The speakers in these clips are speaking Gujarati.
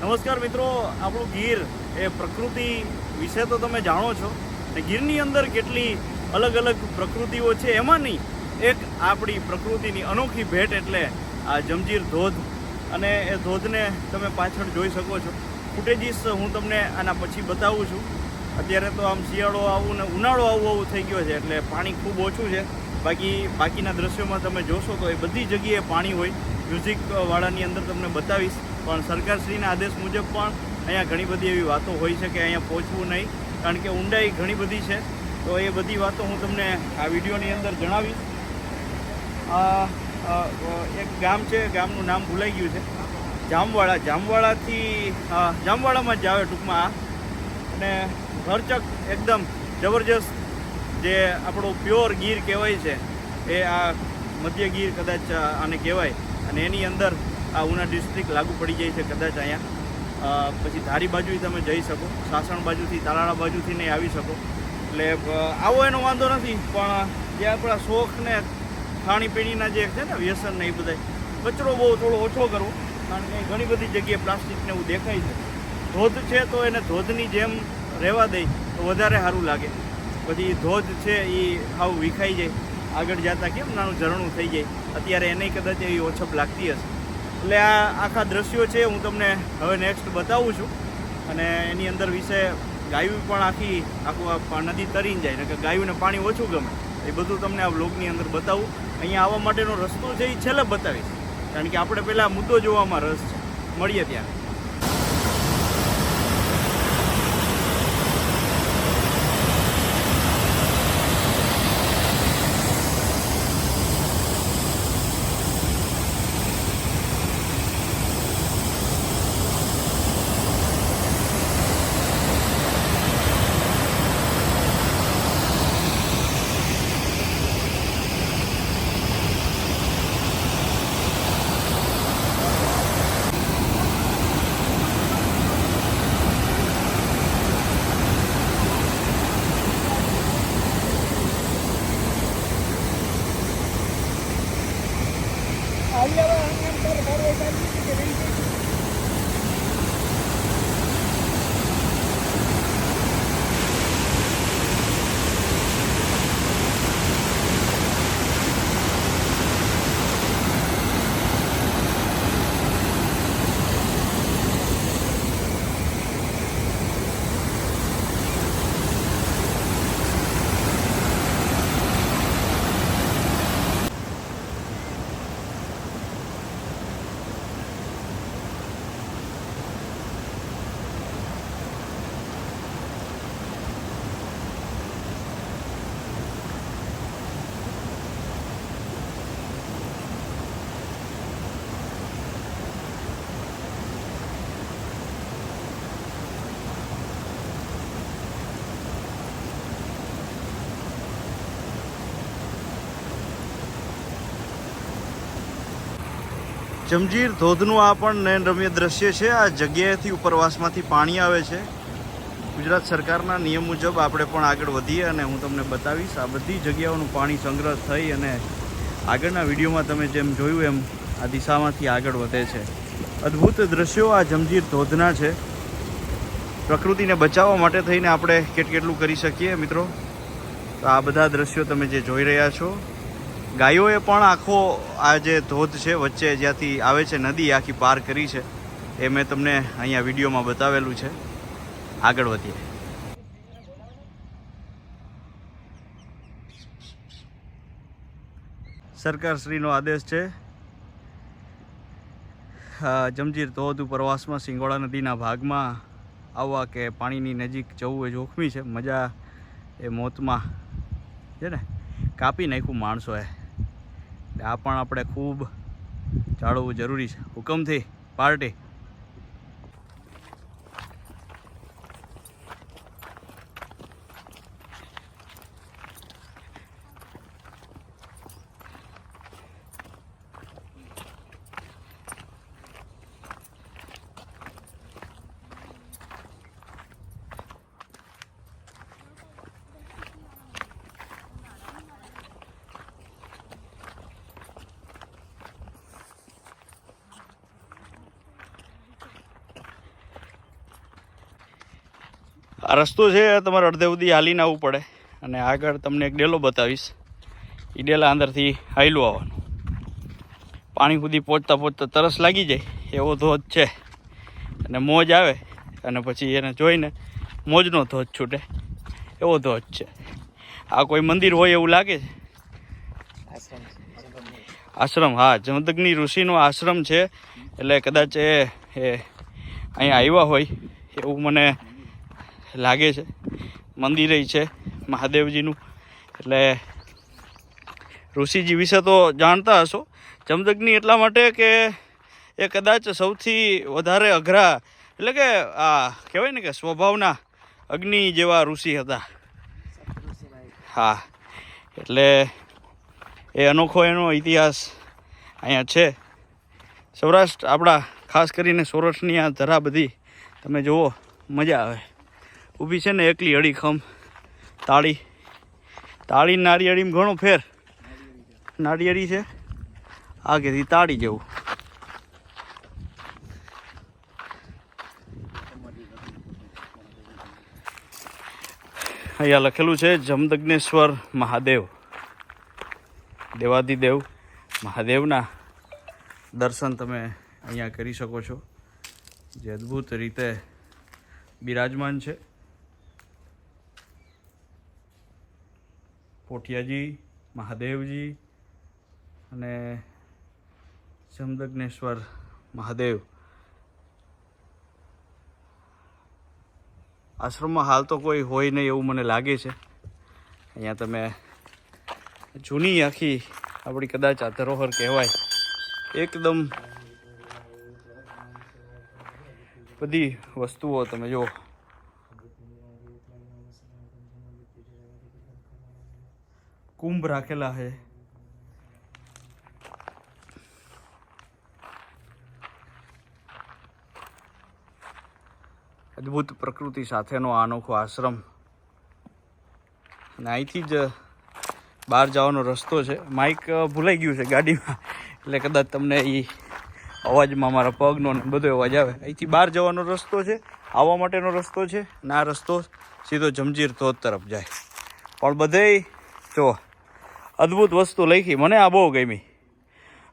નમસ્કાર મિત્રો, આપણું ગીર એ પ્રકૃતિ વિશે તો તમે જાણો છો, ને ગીરની અંદર કેટલી અલગ અલગ પ્રકૃતિઓ છે એમાંની એક આપણી પ્રકૃતિની અનોખી ભેટ એટલે આ જમજીર ધોધ. અને એ ધોધને તમે પાછળ જોઈ શકો છો. ફૂટેજીસ હું તમને આના પછી બતાવું છું. અત્યારે તો આમ શિયાળો આવું ને ઉનાળો આવું આવું થઈ ગયો છે, એટલે પાણી ખૂબ ઓછું છે. બાકી બાકીના દ્રશ્યોમાં તમે જોશો તો એ બધી જગ્યાએ પાણી હોય. મ્યુઝિક વાળાની અંદર તમને બતાવીશ. પણ સરકારશ્રીના આદેશ મુજબ પણ અહીંયા ઘણી બધી એવી વાતો હોય છે કે અહીંયા પહોંચવું નહીં. કારણ કે ઊંડાઈ ઘણી બધી છે. તો એ બધી વાતો હું તમને આ વિડીયોની અંદર જણાવીશ. એક ગામ છે, ગામનું નામ ભૂલાઈ ગયું છે. જામવાડા, જામવાડાથી જામવાળામાં જ આવે ટૂંકમાં આ. અને ભરચક એકદમ જબરજસ્ત જે આપણું પ્યોર ગીર કહેવાય છે, એ આ મધ્ય ગીર કદાચ આને કહેવાય. અને એની અંદર આ ઉના ડિસ્ટ્રિક્ટ લાગુ પડી જાય છે કદાચ અહીંયા. પછી ધારી બાજુથી તમે જઈ શકો, સાસણ બાજુથી, તાલાળા બાજુથી નહીં આવી શકો. એટલે આવો એનો વાંધો નથી, પણ જે આપણા શોખ ને ખાણીપીણીના જે છે ને વ્યસન ને એ બધા કચરો બહુ થોડો ઓછો કરવો, કારણ કે ઘણી બધી જગ્યાએ પ્લાસ્ટિક ને એવું દેખાય છે. ધોધ છે તો એને ધોધની જેમ રહેવા દે, તો વધારે સારું લાગે. પછી ધોધ છે એ આવું વિખાઈ જાય. આગળ જતા કેમ નાનું ઝરણું થઈ જાય? અત્યારે એને કદાચ એવી ઓછપ લાગતી હશે. એટલે આ આખા દ્રશ્યો છે, હું તમને હવે નેક્સ્ટ બતાવું છું. અને એની અંદર વિશે ગાયું પણ આખી, આખું નદી તરીને જાય. કે ગાયુંને પાણી ઓછું ગમે. એ બધું તમને આ બ્લોગની અંદર બતાવું. અહીંયા આવવા માટેનો રસ્તો છે, એ છેલ્લે બતાવીશ. કારણ કે આપણે પહેલાં મુદ્દો જોવામાં રસ છે. મળીએ ત્યાં જમજીર ધોધનું આ પણ નયનરમ્ય દ્રશ્ય છે. આ જગ્યાએથી ઉપરવાસમાંથી પાણી આવે છે. ગુજરાત સરકારના નિયમ મુજબ આપણે પણ આગળ વધીએ અને હું તમને બતાવીશ આ બધી જગ્યાઓનું પાણી સંગ્રહ થઈ અને આગળના વિડીયોમાં તમે જેમ જોયું એમ આ દિશામાંથી આગળ વધે છે. અદ્ભુત દ્રશ્યો આ જમજીર ધોધના છે. પ્રકૃતિને બચાવવા માટે થઈને આપણે કેટ કેટલું કરી શકીએ મિત્રો? તો આ બધા દ્રશ્યો તમે જે જોઈ રહ્યા છો ગાયોએ પણ આખો આ જે ધોધ છે વચ્ચે જ્યાંથી આવે છે, નદી આખી પાર કરી છે. એ મેં તમને અહીંયા વિડીયોમાં બતાવેલું છે. આગળ વધીએ. સરકારશ્રીનો આદેશ છે. જમજીર ધોધ ઉપરવાસમાં સિંગોડા નદીના ભાગમાં આવવા કે પાણીની નજીક જવું એ જોખમી છે. મજા એ મોતમાં, છે ને? કાપી નાખ્યું માણસોએ. એટલે આ પણ આપણે ખૂબ જાળવવું જરૂરી છે. હુકમથી પાર્ટી આ રસ્તો છે, તમારે અડધે સુધી હાલીને આવવું પડે. અને આગળ તમને એક ડેલો બતાવીશ. એ ડેલા અંદરથી હાઈલું આવવાનું. પાણી સુધી પહોંચતા પહોંચતા તરસ લાગી જાય, એવો ધોધ છે. અને મોજ આવે, અને પછી એને જોઈને મોજનો ધોધ છૂટે. એવો ધોધ છે. આ કોઈ મંદિર હોય એવું લાગે છે? આશ્રમ, હા, જમદગ્નિ ઋષિનો આશ્રમ છે. એટલે કદાચ એ અહીંયા આવ્યા હોય, એવું મને લાગે છે. મંદિર છે મહાદેવજીનું. એટલે ઋષિજી વિશે તો જાણતા હશો. જમદગ્નિ એટલા માટે કે એ કદાચ સૌથી વધારે અઘરા, એટલે કે આ કહેવાય ને કે સ્વભાવના અગ્નિ જેવા ઋષિ હતા. હા, એટલે એ અનોખો એનો ઇતિહાસ અહીંયા છે. સૌરાષ્ટ્ર આપણા ખાસ કરીને સૌરાષ્ટ્રની આ ધરા બધી તમે જુઓ, મજા આવે. ઊભી છે ને એકલી અડીખમ તાળી. તાળી નારિયેળીમાં ઘણો ફેર. નારિયેળી છે. આગેથી તાળી જેવું. અહીંયા લખેલું છે, જમદગ્નેશ્વર મહાદેવ. દેવાદિદેવ મહાદેવના દર્શન તમે અહીંયા કરી શકો છો. જે અદ્ભુત રીતે બિરાજમાન છે. પોઠિયાજી મહાદેવજી અને સમદગ્નેશ્વર મહાદેવ. આશ્રમમાં હાલ તો કોઈ હોય નહીં એવું મને લાગે છે. અહીંયા તમે જૂની આખી આપણી કદાચ આ ધરોહર કહેવાય. એકદમ બધી વસ્તુઓ તમે જુઓ. કુંભ રાખેલા છે અદ્ભુત પ્રકૃતિ સાથેનો આ અનોખો આશ્રમ. અને અહીંથી જ બહાર જવાનો રસ્તો છે. માઇક ભૂલાઈ ગયું છે ગાડીમાં. એટલે કદાચ તમને એ અવાજમાં મારા પગનો ને બધો અવાજ આવે. અહીંથી બહાર જવાનો રસ્તો છે, આવવા માટેનો રસ્તો છે, અને આ રસ્તો સીધો જમજીર ધોધ તરફ જાય. પણ બધે જો અદ્ભુત વસ્તુ લખી. મને આ બહુ ગમી.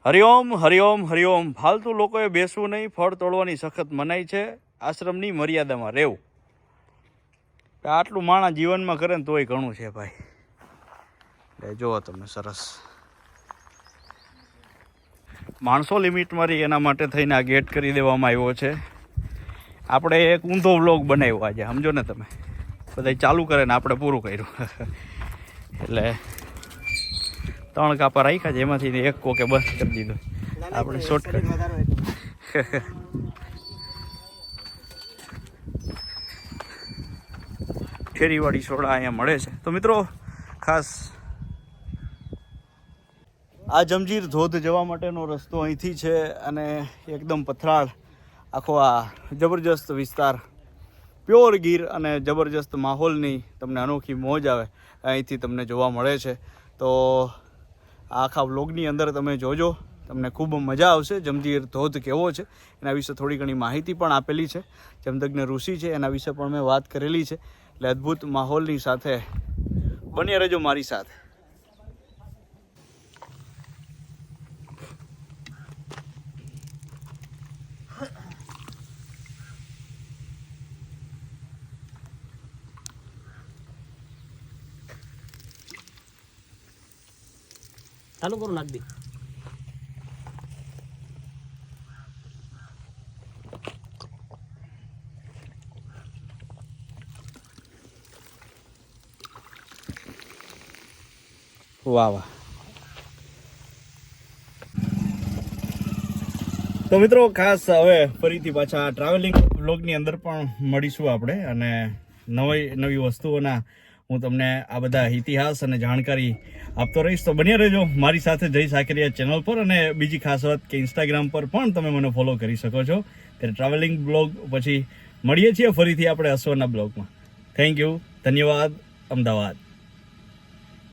હરિઓમ હરિઓમ હરિઓમ. ફાલતુ લોકોએ બેસવું નહીં, ફળ તોડવાની સખત મનાઈ છે. આશ્રમની મર્યાદામાં રહેવું. આટલું માણા જીવનમાં કરે ને તોય ઘણું છે ભાઈ. એટલે જુઓ તમે સરસ. માણસો લિમિટમાં રહી એના માટે થઈને આ ગેટ કરી દેવામાં આવ્યો છે. આપણે એક ઊંધો વ્લોગ બનાવ્યો આજે, સમજો ને તમે. બધા ચાલુ કરે ને આપણે પૂરું કર્યું. એટલે ત્રણ કાપા રાખ્યા છે એમાંથી એક કોકે બસ કરી દીધો. આપણે શોર્ટકટ ફેરીવાળી સોડા અહીંયા મળે છે. તો મિત્રો ખાસ આ જમજીર ધોધ જવા માટેનો રસ્તો અહીંથી છે અને એકદમ પથરાળ આખો આ જબરજસ્ત વિસ્તાર. પ્યોર ગીર અને જબરજસ્ત માહોલની તમને અનોખી મોજ આવે. અહીંથી તમને જોવા મળે છે. તો આખા વ્લોગની અંદર તમે જોજો. તમને ખૂબ મજા આવશે. જમદીર ધોધ કેવો છે, એના વિશે થોડી ઘણી માહિતી પણ આપેલી છે. જમદગ્ન ઋષિ છે, એના વિશે પણ મેં વાત કરેલી છે. એટલે અદ્ભુત માહોલની સાથે બન્યા રહેજો મારી સાથે. ચાલુ કરું નાખ વાહ વાહ. તો મિત્રો ખાસ હવે ફરીથી પાછા ટ્રાવેલિંગ બ્લોગની અંદર પણ મળીશું આપણે અને નવી નવી વસ્તુઓના હું તમને આ બધા ઇતિહાસ અને જાણકારી આપતો રહીશ. તો બન્યા રહેજો મારી સાથે જય સાકરિયા ચેનલ પર અને બીજી ખાસ વાત કે ઇન્સ્ટાગ્રામ પર પણ તમે મને ફોલો કરી શકો છો. ત્યારે ટ્રાવેલિંગ બ્લોગ પછી મળીએ છીએ ફરીથી આપણે અશ્વરના બ્લોગમાં થેન્ક યુ ધન્યવાદ. અમદાવાદ.